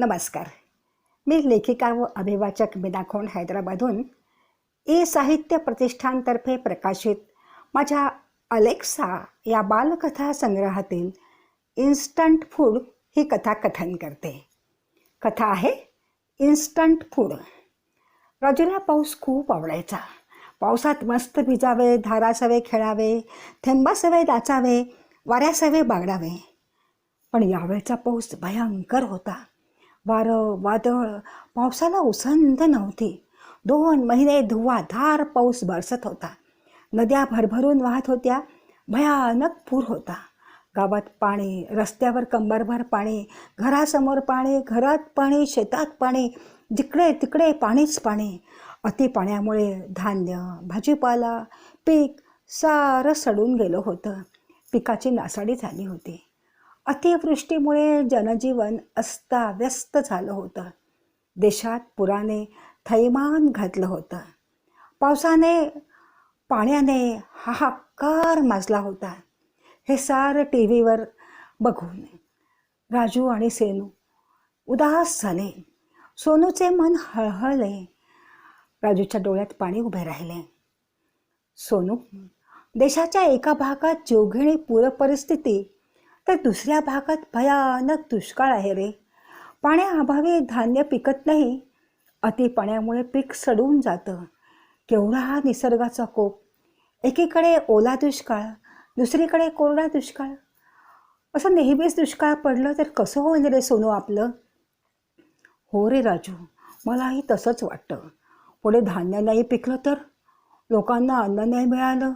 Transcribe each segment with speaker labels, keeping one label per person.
Speaker 1: नमस्कार. मी लेखिका व अभिवाचक मीनाखोंड हैदराबादहून. ई साहित्य प्रतिष्ठानतर्फे प्रकाशित माझ्या अलेक्सा या बालकथा संग्रहातील इन्स्टंट फूड ही कथा कथन करते. कथा आहे इन्स्टंट फूड. राजूला पाऊस खूप आवडायचा. पावसात मस्त भिजावे धारासवे खेळावे थेंबासवे नाचावे वाऱ्यासवे बागडावे. पण यावेळचा पाऊस भयंकर होता. वारं वादळ पावसाला उसंत नव्हती. दोन महिने धुवाधार पाऊस बरसत होता. नद्या भरभरून वाहत होत्या. भयानक पूर होता. गावात पाणी रस्त्यावर कंबरभर पाणी घरासमोर पाणी घरात पाणी शेतात पाणी जिकडे तिकडे पाणीच पाणी. अति पाण्यामुळे धान्य भाजीपाला पीक सारं सडून गेलं होतं. पिकाची नासाडी झाली होती. अतिवृष्टीमुळे जनजीवन अस्ताव्यस्त झालं होतं. देशात पुराने थैमान घातलं होतं. पावसाने पाण्याने हाहाकार माजला होता. हे सारं टी व्हीवर बघून राजू आणि सेनू उदास झाले. सोनूचे मन हळहळले. राजूच्या डोळ्यात पाणी उभे राहिले. सोनू देशाच्या एका भागात जोघिणी पूरपरिस्थिती तर दुसऱ्या भागात भयानक दुष्काळ आहे रे. पाण्याअभावी धान्य पिकत नाही. अति पाण्यामुळे पीक सडून जातं. केवढा हा निसर्गाचा कोप. एकीकडे ओला दुष्काळ दुसरीकडे कोरडा दुष्काळ. असं नेहमीच दुष्काळ पडलं तर कसं होईल रे सोनू आपलं? हो रे राजू मलाही तसंच वाटतं. पुढे धान्य नाही पिकलं तर? लोकांना अन्न नाही मिळालं.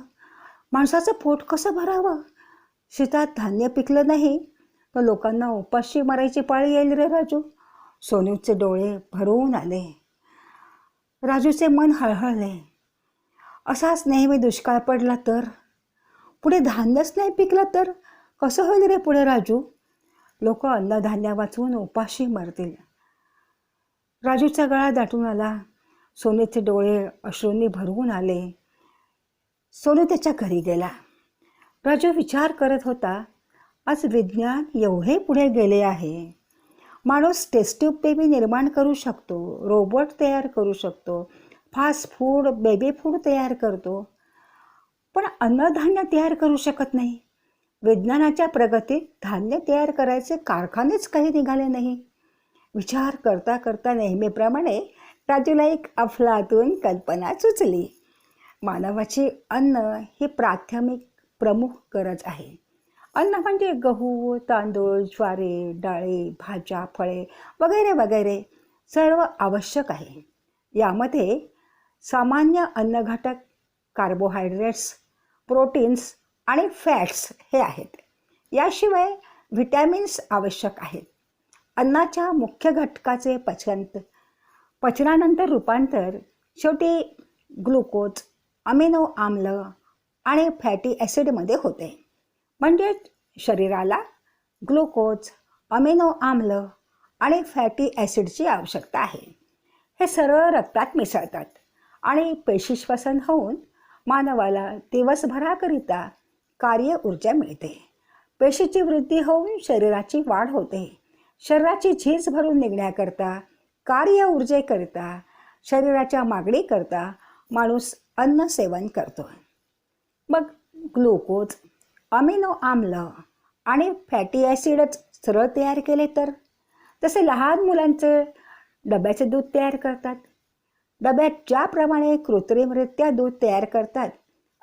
Speaker 1: माणसाचं पोट कसं भरावं? शेतात धान्य पिकलं नाही. तर लोकांना उपाशी मारायची पाळी येईल रे राजू. सोनूचे डोळे भरून आले. राजूचे मन हळहळले. असाच नेहमी दुष्काळ पडला तर? पुढे धान्यच नाही पिकलं तर? कसं होईल रे पुढे राजू? लोक अन्नधान्य वाचवून उपाशी मरतील. राजूचा गळा दाटून आला. सोनेचे डोळे अश्रूंनी भरवून आले. सोनू त्याच्या घरी गेला. राजू विचार करत होता आज विज्ञान एवढे पुढे गेले आहे. माणूस टेस्ट्यूब बेबी निर्माण करू शकतो रोबोट तयार करू शकतो फास्ट फूड बेबी फूड तयार करतो. पण अन्नधान्य तयार करू शकत नाही. विज्ञानाच्या प्रगतीत धान्य तयार करायचे कारखानेच काही निघाले नाही. विचार करता करता नेहमीप्रमाणे राजूला एक अफलातून कल्पना सुचली. मानवाची अन्न ही प्राथमिक प्रमुख गरज आहे. अन्न म्हणजे गहू तांदूळ ज्वारी डाळी भाज्या फळे वगैरे वगैरे सर्व आवश्यक आहे. यामध्ये सामान्य अन्नघटक कार्बोहायड्रेट्स प्रोटीन्स आणि फॅट्स हे आहेत. याशिवाय व्हिटॅमिन्स आवश्यक आहेत. अन्नाच्या मुख्य घटकाचे पचन पचनानंतर रूपांतर शेवटी ग्लुकोज अमिनो आम्ल आणि फॅटी ॲसिडमध्ये होते. म्हणजे शरीराला ग्लुकोज अमिनो आम्ल आणि फॅटी ॲसिडची आवश्यकता आहे. हे सरळ रक्तात मिसळतात आणि पेशीश्वसन होऊन मानवाला दिवसभराकरिता कार्य ऊर्जा मिळते. पेशीची वृद्धी होऊन शरीराची वाढ होते. शरीराची झीज भरून निघण्याकरता कार्य ऊर्जेकरिता शरीराच्या मागणीकरता माणूस अन्न सेवन करतो. मग ग्लुकोज अमिनो आम्ल आणि फॅटी ॲसिडच सरळ तयार केले तर? तसे लहान मुलांचं डब्याचे दूध तयार करतात. डब्यात ज्याप्रमाणे कृत्रिमरित्या दूध तयार करतात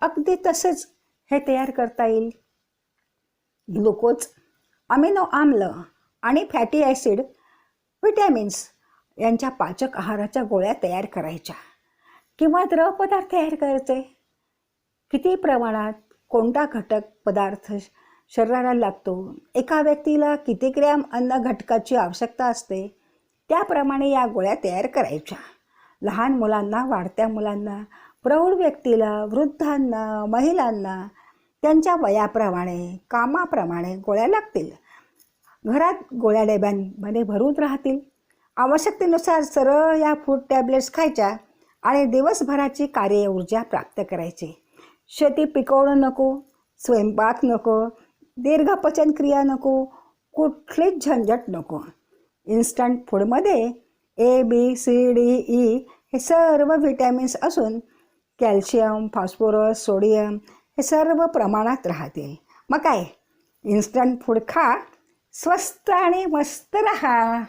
Speaker 1: अगदी तसंच हे तयार करता येईल. ग्लुकोज अमिनो आम्ल आणि फॅटी ॲसिड व्हिटॅमिन्स यांच्या पाचक आहाराच्या गोळ्या तयार करायच्या किंवा द्रव पदार्थ तयार करायचे. किती प्रमाणात कोणता घटक पदार्थ शरीराला लागतो? एका व्यक्तीला किती ग्रॅम अन्न घटकाची आवश्यकता असते? त्याप्रमाणे या गोळ्या तयार करायच्या. लहान मुलांना वाढत्या मुलांना प्रौढ व्यक्तीला वृद्धांना महिलांना त्यांच्या वयाप्रमाणे कामाप्रमाणे गोळ्या लागतील. घरात गोळ्या डब्यांमध्ये भरून राहतील. आवश्यकतेनुसार सरळ या फूड टॅबलेट्स खायच्या आणि दिवसभराची कार्य ऊर्जा प्राप्त करायची. शेती पिकवणं नको स्वयंपाक नको दीर्घ पचनक्रिया नको कुठलीच झंझट नको. इन्स्टंट फूडमध्ये A B C D E हे सर्व व्हिटॅमिन्स असून कॅल्शियम फॉस्फोरस सोडियम हे सर्व प्रमाणात राहतील. मग काय? इन्स्टंट फूड खा स्वस्त आणि मस्त रहा.